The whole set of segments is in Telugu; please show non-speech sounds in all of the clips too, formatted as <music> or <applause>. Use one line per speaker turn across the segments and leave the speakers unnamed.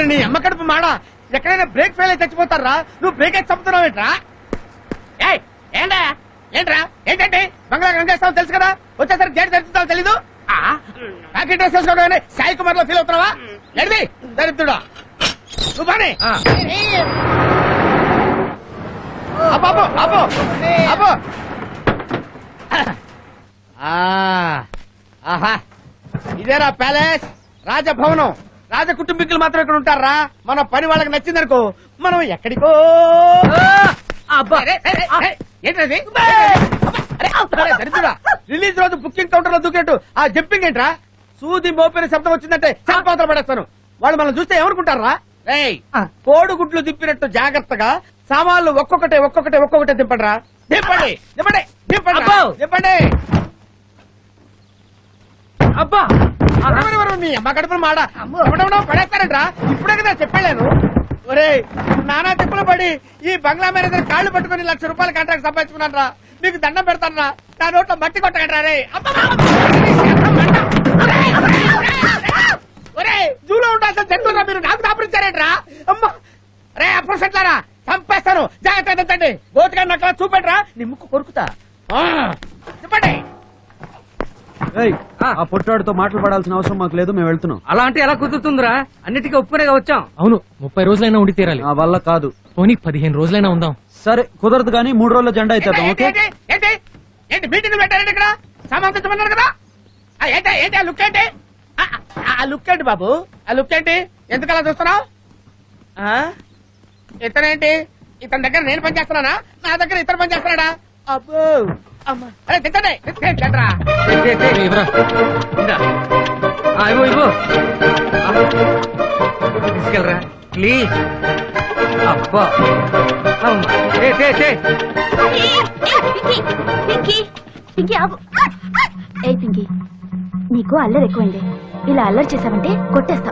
మరి నీ అమ్మ కడుపు మాడ. ఎక్కడైనా బ్రేక్ ఫెయిల్ అయి చచ్చిపోతారా? నువ్వు బ్రేక్ అయితే చంపుతున్నావు ఏంట్రా? ఏయ్ ఏంటా ఏంట్రా? ఏంటంటే? బంగ్లా గంగేస్తావు తెలుసు కదా? వచ్చేసరికి గేట్ తెరుస్తావు తెలీదు? ప్యాకెట్ డ్రెస్ వేసుకోవడం సాయి కుమార్లో ఫీల్ అవుతున్నావా? ఎడిది దరిద్రుడా. నువ్వు బానే అబ్బో అబ్బో అబ్బో. ఆ, ఆహా. ఇదేరా ప్యాలెస్? రాజభవనం. రాజ కుటుంబీకులు మాత్రం ఇక్కడ ఉంటారా? మన పని వాళ్ళకి నచ్చిందనుకో మనం ఎక్కడికో. ఏంటది. రిలీజ్ రోజు బుకింగ్ కౌంటర్లో దూకినట్టు ఆ జంపింగ్ ఏంట్రా? సూది మోపిన శబ్దం వచ్చిందంటే చంపాతలు పడేస్తాను. వాళ్ళు మనం చూస్తే ఏమనుకుంటారా? కోడిగుడ్లు దిప్పినట్టు జాగ్రత్తగా సామాన్లు ఒక్కొక్కటే ఒక్కొక్కటే ఒక్కొక్కటే దింపండిరా. దింపండి దింపండి దింపండి దింపండి. అబ్బా. అమ్మ కడుపులు మాడ. ఎవడెవడో పడేస్తారంట్రా? ఇప్పుడే కదా చెప్పలేను ఒరే నానా తిప్పులు పడి ఈ బంగ్లా మేనేజర్ కాళ్ళు పట్టుకుని లక్ష రూపాయల కాంట్రాక్ట్ సంపాదించుకున్నాను రా నీకు దండం పెడతాను రా నా నోట్లో మట్టి కొట్టకండి రే. ఒరే జూలో ఉండాల్సిన జంతువురా మీరు నాకు దాపరించారేంట్రా? అమ్మ! రే అప్రసెట్లారా చంపేస్తాను. జాగ్రత్త ఎత్తండి గోతిగా నక్కలా చూపెట్రా నీ ముక్కు కొరుకుతా. చెప్పండి.
ఆ. పొట్టాడితో మాటలు పడాల్సిన అవసరం మాకు లేదు మేము వెళ్తున్నాం.
అలా అంటే ఎలా కుదురుతుందిరా? అన్నిటికీ ఒప్పుకునేగా వచ్చాం.
అవును ముప్పై రోజులైనా ఉండి తీరాలి.
నా వల్ల కాదు.
పోనీ పదిహేను రోజులైనా ఉందాం.
సరే కుదరదు కానీ మూడు రోజుల జెండా
ఏంటి,
ఓకే?
ఏంటి, ఏంటి? ఏంటి మీటింగ్ పెట్టారండి ఇక్కడ? కదా? ఆ, ఏంటి ఏంటి ఆ లుక్ ఏంటి? ఆ, ఆ, ఆ లుక్ ఏంటి బాబు? ఆ లుక్ ఏంటి? ఎందుకు అలా చూస్తున్నావు? ఇతనేంటి? ఇతని దగ్గర నేను పని చేస్తున్నానా నా దగ్గర ఇతను పని చేస్తున్నాడా అబ్బో!
తీసుకెళ్ళరా. ప్లీజ్. అబ్బా. ఏ.
పింకీ. నీకు అల్లరి ఎక్కువైంది. ఇలా అల్లరి చేసావంటే కొట్టేస్తా.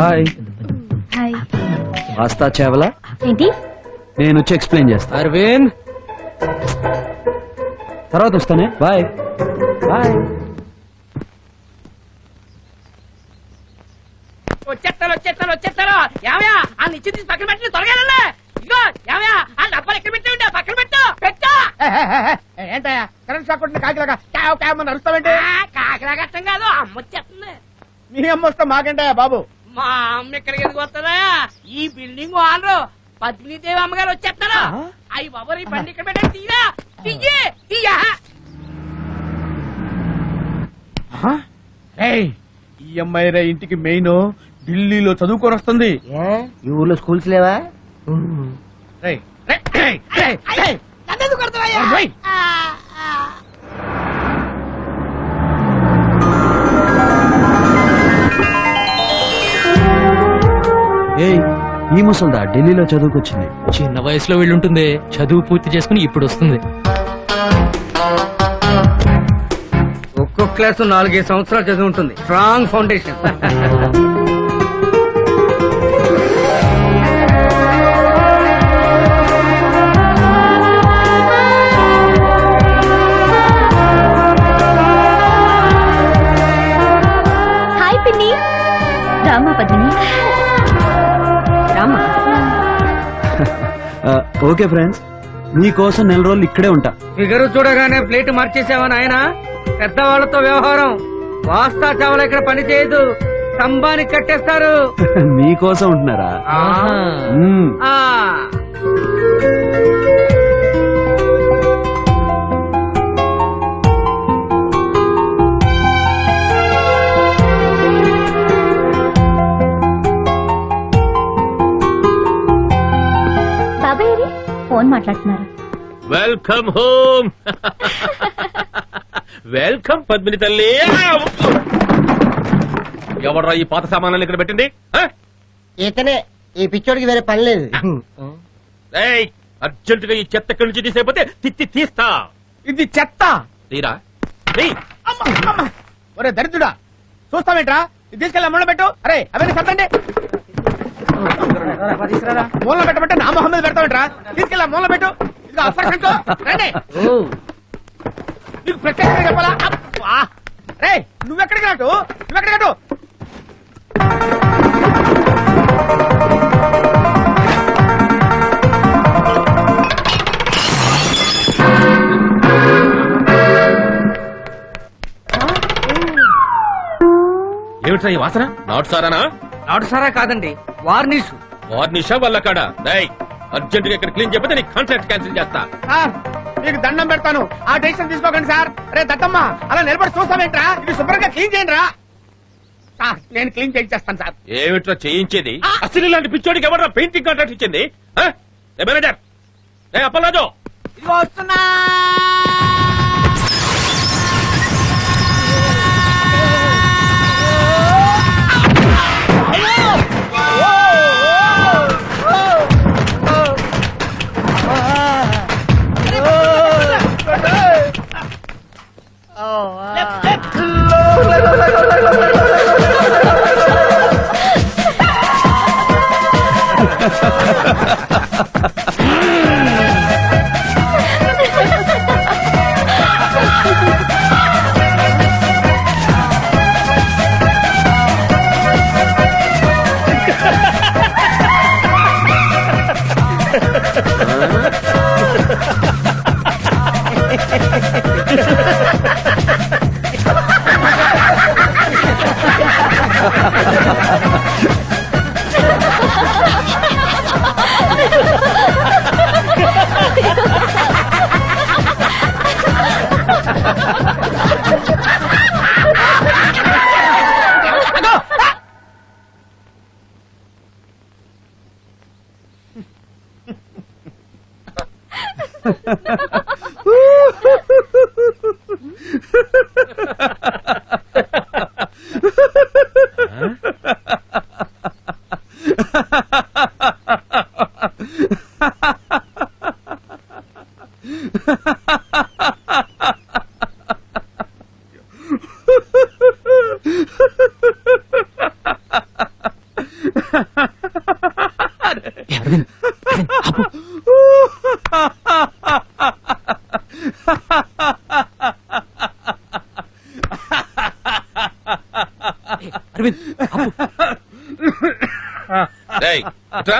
హాయ్.
హాయ్.
వాస్తా చేవలా?
ఏంటి?
నేను వచ్చి ఎక్స్ప్లెయిన్ చేస్తా.
అరవింద్.
తర్వాత వస్తానే. బాయ్. బాయ్.
వచ్చేస్తారు వచ్చేస్తారు వచ్చేస్తారు యావయా ఆ నిచ్చి తీసి పక్కన పెట్టి త్వరగా వెళ్ళండి. ఇదిగో యావయా ఆ డబ్బాలు ఎక్కడ పెట్టి ఉంటే పక్కన పెట్టు. పెట్టు. ఏంటయ్యా? కరెంట్ షాక్ కొట్టిన కాకిలాగా క్యావ్ క్యావ్ అని అరుస్తావేంటి కాకిలాగా అర్థం కాదు. అమ్మ వచ్చేస్తుంది. మీ అమ్మ వస్తే మాకేంటయ్యా బాబు? మా అమ్మ ఎక్కడికి ఎందుకు వస్తుందా? ఈ బిల్డింగ్ ఓనరు పద్మినీదేవి అమ్మగారు వచ్చేస్తారు అయ్యి బాబు ఈ బండి ఇక్కడ పెట్టండి తీరా. తీయే తీయా. ఈ అమ్మాయి రే ఇంటికి మెయిన్ ఢిల్లీలో చదువుకొని వస్తుంది.
ఈ ఊర్లో స్కూల్స్ లేవా?
రేయ్,
ఈ ముసల్దా ఢిల్లీలో చదువుకొచ్చింది.
చిన్న వయసులో వెళ్ళుంటుంది. చదువు పూర్తి చేసుకుని ఇప్పుడు వస్తుంది
ఒక్కొక్క క్లాస్ నాలుగైదు సంవత్సరాలు చదివి ఉంటుంది స్ట్రాంగ్ ఫౌండేషన్.
హాయ్ పిన్ని. రామా పద్మిని. రామా? <laughs>
Okay friends. మీకోసం నెల రోజులు ఇక్కడే ఉంటా.
ఫిగర్ చూడగానే ప్లేట్ మార్చేసావని ఆయన పెద్దవాళ్ళతో వ్యవహారం. వాస్తా చావల ఇక్కడ పని చేయదు. స్తంభానికి కట్టేస్తారు. <laughs>
మీకోసం ఉంటున్నారా.
ఆ.
ఫోన్ మాట్లాడుతున్నారు.
Welcome home. వెల్కమ్ పద్మిని తల్లి. ఎవడ్రా ఈ పాత సామాన్లు ఇక్కడ పెట్టింది? ఆ?
ఇతనే ఈ పిచ్చోడికి వేరే పని లేదు.
ఏయ్, అర్జెంటుగా ఈ చెత్త ఇక్కడి నుంచి తీసేపోతే తిత్తి తీస్తా.
ఇది చెత్త.
తీరా? తీయ్.
అమ్మ, అమ్మ. ఒరే దరిద్రుడా చూస్తావేంట్రా? ఇది తీసుకెళ్ళి మూల పెట్టు. అరే అవన్నీ సత్తండి మూల పెట్టమంటే నా మొహం మీద పెడతావేంట్రా? తీసుకెళ్ళి మూల పెట్టు. ఇదిగో అప్పర్ రండి.
ఓ.
నీకు ప్రత్యేకంగా చెప్పాలా? అబ్బా! రేయ్ నువ్వెక్కడికి రాటు? నువ్వెక్కడికి రాటు?
ఏమిట్రా ఈ వాసన? నాటు సారానా?
నాటు సారా కాదండి. వార్నిష్.
వార్నిషా వల్ల కాడా డై అర్జెంట్గా ఇక్కడ క్లీన్ చెప్పితే నీ కాంట్రాక్ట్ క్యాన్సిల్ చేస్తా.
సార్ మీకు దండం పెడతాను. ఆ డెసిషన్ తీసుకోకండి సార్. రే దత్తమ్మ అలా నిలబడి చూస్తావేంట్రా? ఇది శుభ్రంగా క్లీన్ చేయండి రా. సార్ నేను క్లీన్ చేయించేస్తాను సార్.
ఏమిట్రా చేయించేది? అసలు ఇలాంటి పిచ్చోడికి ఎవరా పెయింటింగ్ కాంట్రాక్ట్ ఇచ్చింది? మేనేజర్ ఏ అప్పలాజో
ఇదిగో వస్తున్నా.
ఏ, అరవింద్ అరవింద్, ఆపు. అరవింద్.
డేయ్ ఇట్రా.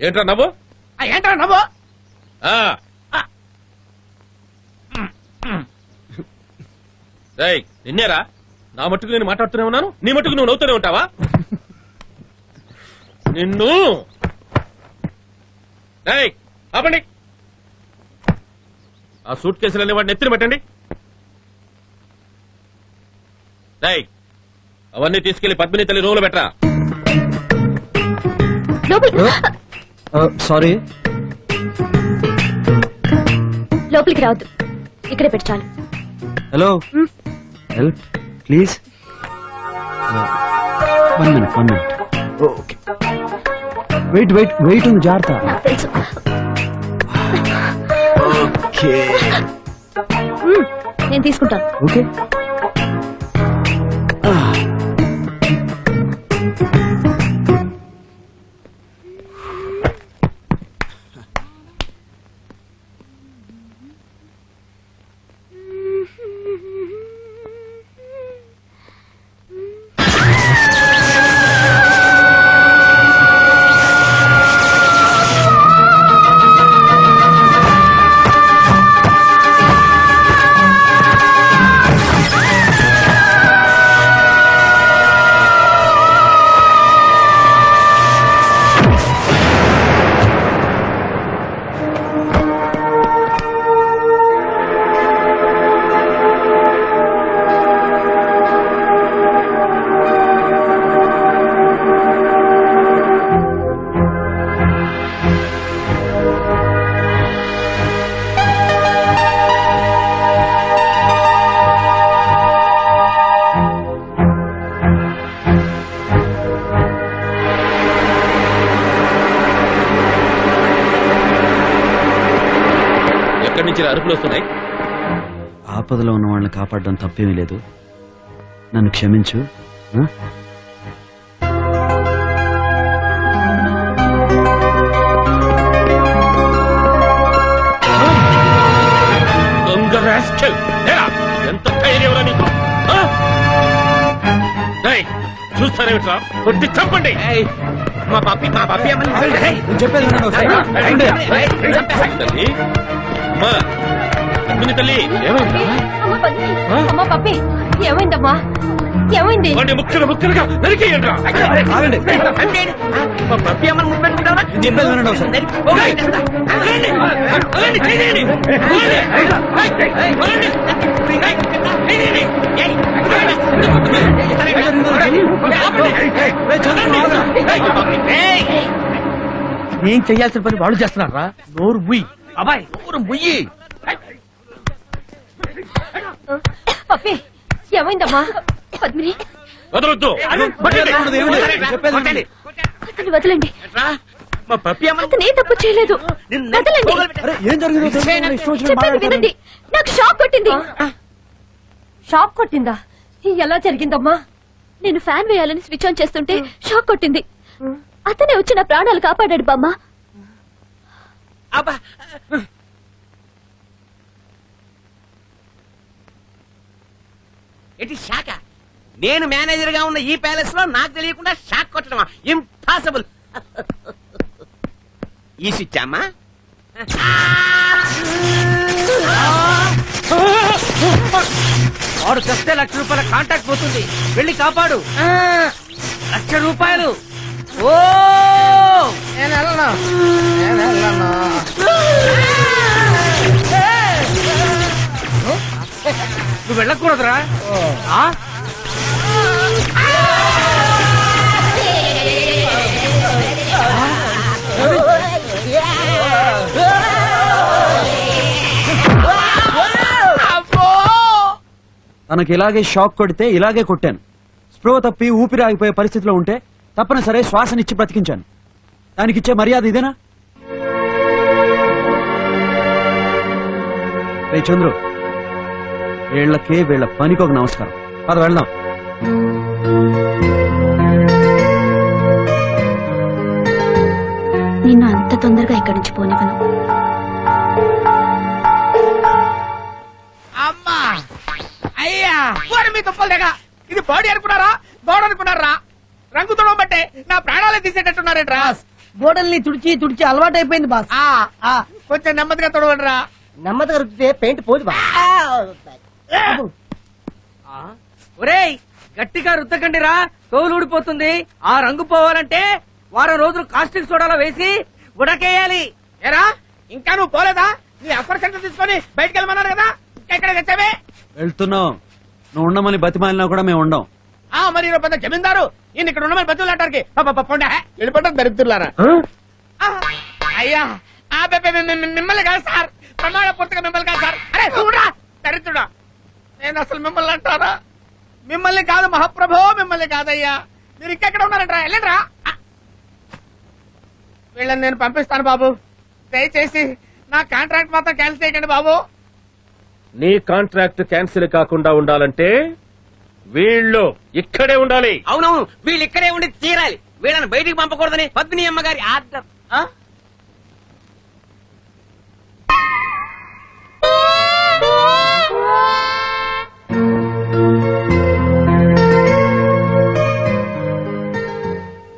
ఏంట్రా నవ్వు?
ఆ, ఏంట్రా నవ్వు?
ఆ. డేయ్ నిన్నేరా? నా మట్టుకు నేను మాట్లాడుతూనే ఉన్నాను? నీ మట్టుకు నువ్వు నవ్వుతూనే ఉంటావా? నిన్ను! ఆపండి! ఆ సూట్ కేసులన్నీ వాడిని ఎత్తిన పెట్టండి. అవన్నీ తీసుకెళ్ళి పద్మిని తల్లి రూములో పెట్టరా?
లోపలికి
సారీ.
లోపలికి రావద్దు. ఇక్కడే పెట్టు చాలు.
Hello? Help? Please. One minute one minute okay wait wait wait ఉంది జాగ్రత్త ఓకే
నేను తీసుకుంటాను.
ఓకే
వస్తున్నాయి
ఆపదలో ఉన్న వాళ్ళని కాపాడడం తప్పేమీ లేదు నన్ను క్షమించు
చూస్తారేమిట్రా కొట్టి
మా మా
చెప్పేది ఒకసారి.
తల్లి. ఏమైందా
అమ్మ పప్పి. ఏమైందమ్మా? ఏమైంది?
ముక్కలు ముక్కలుగా నరికేయండి
పప్పి. అమ్మని. ఏం చెయ్యాల్సిన పని వాళ్ళు చేస్తున్నారా? నోరు ముయ్యి అబ్బాయి. నోరు ముయ్యి
పప్పి ఏమైందమ్మా? పద్మిని.
వదలొద్దు.
అతన్ని వదలండి.
మా పప్పి
అతను ఏ తప్పు చేయలేదు. చెప్పేది. వినండి. నాకు షాక్ కొట్టింది. షాక్ కొట్టిందా? ఎలా జరిగిందమ్మా? నేను ఫ్యాన్ వేయాలని స్విచ్ ఆన్ చేస్తుంటే షాక్ కొట్టింది. అతనే వచ్చి నా ప్రాణాలు కాపాడాడు బామ్మ.
అబ్బా ఏంటి షాక నేను మేనేజర్గా ఉన్న ఈ ప్యాలెస్లో నాకు తెలియకుండా షాక్ కొట్టడమా ఇంపాసిబుల్ ఈ స్విచ్ అమ్మా.
వాడు చస్తే లక్ష రూపాయల కాంటాక్ట్ పోతుంది. వెళ్ళి కాపాడు. లక్ష రూపాయలు. ఓ!
నేను వెళ్ళను. నేను వెళ్ళను.
వెళ్ళకూడదురా. ఆ?
తనకి ఇలాగే షాక్ కొడితే ఇలాగే కొట్టాను. స్పృహ తప్పి ఊపిరి ఆగిపోయే పరిస్థితిలో ఉంటే తప్పనిసరి శ్వాసనిచ్చి బ్రతికించాను. దానికిచ్చే మర్యాద ఇదేనా? రే చంద్రు వీళ్ళకే వీళ్ళ పనికి ఒక నమస్కారం. పద వెళ్దాం.
నిన్ను అంత తొందరగా ఇక్కడి నుంచి పోనివ్వను.
అమ్మా! అయ్యా! వాడు మీ తుప్పలు దగ్గర ఇది బాడీ అనుకున్నారా? గోడ అనుకున్నారా? రంగు తొడవ బట్టే నా ప్రాణాలే తీసేటట్టున్నారేంట్రా
గోడల్ని తుడిచి తుడిచి అలవాటైపోయింది బాస్.
ఆ, కొంచెం నెమ్మదిగా తొడవండిరా.
నెమ్మదిగా రుద్దితే పెయింట్ పోదు బా
ఒరేయ్ గట్టిగా రుద్దకండి రా తోలు ఊడిపోతుంది. ఆ రంగు పోవాలంటే వారం రోజులు కాస్టిక్ సోడాలో వేసి ఉడకేయాలి.
ఏరా ఇంకా నువ్వు పోలేదా? నీ అఫర్ సెంటర్ తీసుకొని బయటికి వెళ్ళమన్నారు కదా? ఇంకా ఇక్కడ వచ్చావే
వెళ్తున్నాం. నువ్వు ఉండమని బతిమాలినా కూడా మేము ఉండం.
ఆ మరి పెద్ద జమీందారు. ఈయన ఇక్కడ ఉన్న బతులాటానికి పొండ. వెళ్ళిపోతాం దరిద్రులారా. ఆ, అయ్యా ఆ మిమ్మల్ని కాదు సార్. ప్రమాణ పూర్తిగా మిమ్మల్ని కాదు సార్. అరే చూడరా దరిద్రుడా. నేను అసలు మిమ్మల్ని అంటారా మిమ్మల్ని కాదు మహాప్రభో మిమ్మల్ని కాదయ్యా. మీరు ఇంకెక్కడ ఉన్నారంటరా? వెళ్ళండిరా. వీళ్ళని నేను పంపిస్తాను బాబు. దయచేసి నా కాంట్రాక్ట్ మాత్రం క్యాన్సిల్ చేయకండి బాబు.
నీ కాంట్రాక్ట్ క్యాన్సిల్ కాకుండా ఉండాలంటే వీళ్ళు ఇక్కడే ఉండాలి.
అవునవును వీళ్ళు ఇక్కడే ఉండి తీరాలి. వీళ్ళని బయటికి పంపకూడదని పద్మిని అమ్మగారి ఆర్డర్.